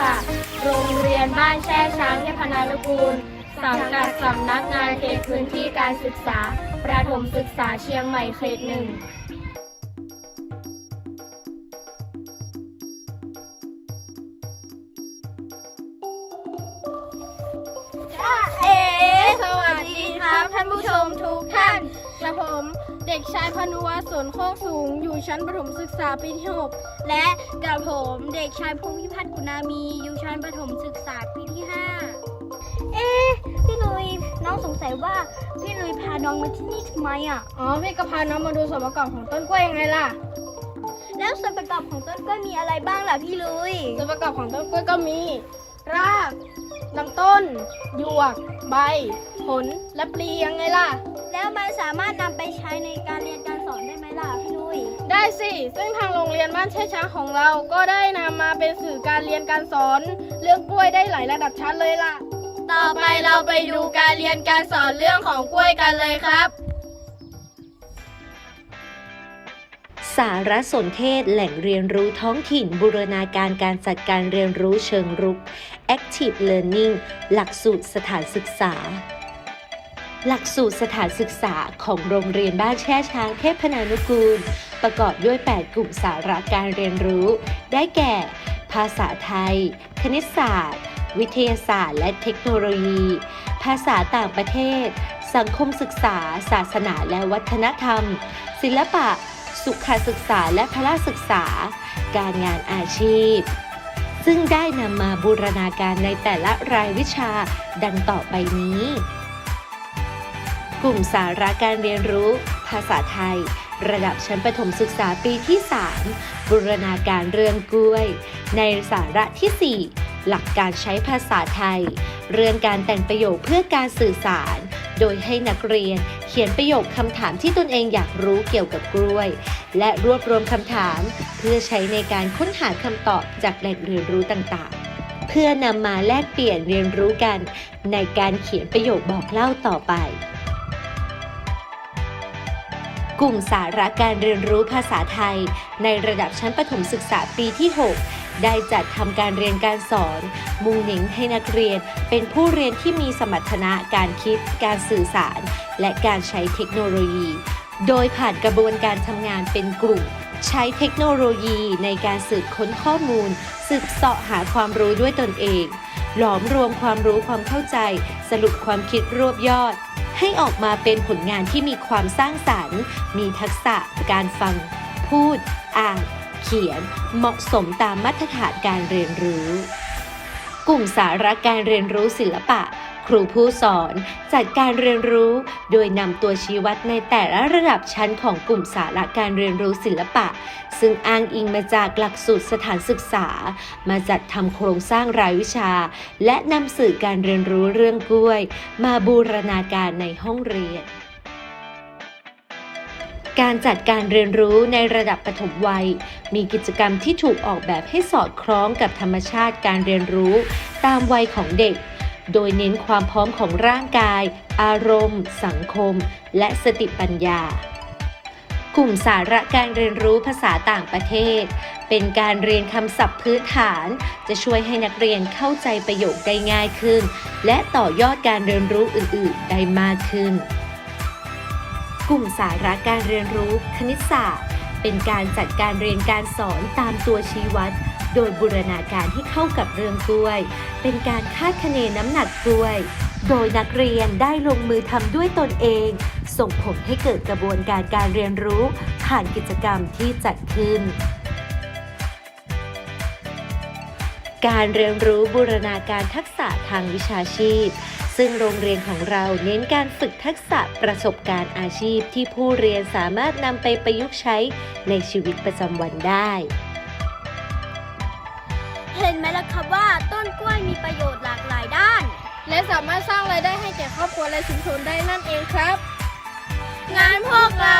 ค่ะ โรงเรียนบ้านแช่ช้างเทพนานุกูล สังกัดสำนักงานเขตพื้นที่การศึกษา ประถมศึกษาเชียงใหม่เขตหนึ่งเอสวัสดีครับท่านผู้ชมทุกท่านกระผม เด็กชายพนุวัฒน์สนโคกสูง อยู่ชั้นประถมศึกษาปีที่ 6 และกระผมเด็กชายพงพิพัฒน์กุณามี อยู่ชั้นประถมศึกษาปีที่ 5 เอ๊ะพี่ลุยน้องสงสัยว่าพี่ลุยพาน้องมาที่นี่ทำไมอะ อ๋อ พี่ก็พาน้องมาดูส่วนประกอบของต้นกล้วยยังไงล่ะ แล้วส่วนประกอบของต้นกล้วยมีอะไรบ้างล่ะพี่ลุย ส่วนประกอบของต้นกล้วยก็มี รากลำต้น หยวก ใบ ผล และปลียังไงล่ะ แล้วมันสามารถนำไปใช้ในการเรียนการสอนได้ไหมล่ะพี่ลุยได้สิ ซึ่งทางโรงเรียนบ้านแช่ช้างของเราก็ได้นำมาเป็นสื่อการเรียนการสอน เรื่องกล้วยได้หลายระดับชั้นเลยล่ะ ต่อไปเราไปดูการเรียนการสอนเรื่องของกล้วยกันเลยครับ สารสนเทศแหล่งเรียนรู้ท้องถิ่นบูรณาการการจัดการเรียนรู้เชิงรุก Active Learning หลักสูตรสถานศึกษา หลักสูตรสถานศึกษาของโรงเรียนบ้านแช่ช้างเทพนานุกูล ประกอบด้วย 8 กลุ่มสาระการเรียนรู้ ได้แก่ ภาษาไทย คณิตศาสตร์ วิทยาศาสตร์ และเทคโนโลยี ภาษาต่างประเทศ สังคมศึกษา ศาสนาและวัฒนธรรม ศิลปะ สุขศึกษาและพละศึกษา การงานอาชีพซึ่งได้นำมาบูรณาการในแต่ละรายวิชาดังต่อไปนี้ กลุ่มสาระการเรียนรู้ ภาษาไทย ระดับชั้นประถมศึกษาปีที่ 3 บูรณาการเรื่องกล้วย ในสาระที่ 4 หลักการใช้ภาษาไทย เรื่องการแต่งประโยคเพื่อการสื่อสาร โดยให้นักเรียนเขียนประโยคคำถามที่ตนเองอยากรู้เกี่ยวกับกล้วย และรวบรวมคำถาม เพื่อใช้ในการค้นหาคำตอบจากแหล่งเรียนรู้ต่างๆเพื่อนำมาแลกเปลี่ยนเรียนรู้กัน ในการเขียนประโยคบอกเล่าต่อไป กลุ่มสาระการเรียนรู้ภาษาไทย ในระดับชั้นประถมศึกษาปีที่ 6 ได้จัดทำการเรียนการสอน มุ่งเน้นให้นักเรียนเป็นผู้เรียนที่มีสมรรถนะการคิด การสื่อสาร และการใช้เทคโนโลยี โดยผ่านกระบวนการทำงานเป็นกลุ่ม ใช้เทคโนโลยีในการสืบค้นข้อมูล สืบเสาะหาความรู้ด้วยตนเอง หลอมรวมความรู้ความเข้าใจ สรุปความคิดรวบยอด ให้ออกมาเป็นผลงานที่มีความสร้างสรรค์ มีทักษะการฟัง พูด อ่าน เขียน เหมาะสมตามมาตรฐานการเรียนรู้ กลุ่มสาระการเรียนรู้ศิลปะ ครูผู้สอน จัดการเรียนรู้ โดยนำตัวชี้วัดในแต่ละระดับชั้นของกลุ่มสาระการเรียนรู้ศิลปะ ซึ่งอ้างอิงมาจากหลักสูตรสถานศึกษา มาจัดทำโครงสร้างรายวิชา และนำสื่อการเรียนรู้เรื่องกล้วย มาบูรณาการในห้องเรียนการจัดการเรียนรู้ในระดับปฐมวัย มีกิจกรรมที่ถูกออกแบบให้สอดคล้องกับธรรมชาติการเรียนรู้ ตามวัยของเด็ก โดยเน้นความพร้อมของร่างกาย อารมณ์ สังคม และสติปัญญา กลุ่มสาระการเรียนรู้ภาษาต่างประเทศ เป็นการเรียนคำศัพท์พื้นฐาน จะช่วยให้นักเรียนเข้าใจประโยคได้ง่ายขึ้น และต่อยอดการเรียนรู้อื่น ๆ ได้มากขึ้น กลุ่มสาระการเรียนรู้คณิตศาสตร์ เป็นการจัดการเรียนการสอนตามตัวชี้วัด โดยบูรณาการที่เข้ากับเรื่องกล้วย เป็นการคาดคะเนน้ำหนักกล้วย โดยนักเรียนได้ลงมือทำด้วยตนเอง ส่งผลให้เกิดกระบวนการการเรียนรู้ ผ่านกิจกรรมที่จัดขึ้นการเรียนรู้บูรณาการทักษะทางวิชาชีพ ซึ่งโรงเรียนของเราเน้นการฝึกทักษะประสบการณ์อาชีพที่ผู้เรียนสามารถนำไปประยุกต์ใช้ในชีวิตประจำวันได้ เห็นไหมล่ะครับว่าต้นกล้วยมีประโยชน์หลากหลายด้าน และสามารถสร้างรายได้ให้แก่ครอบครัวและชุมชนได้นั่นเองครับ งานพวกเรา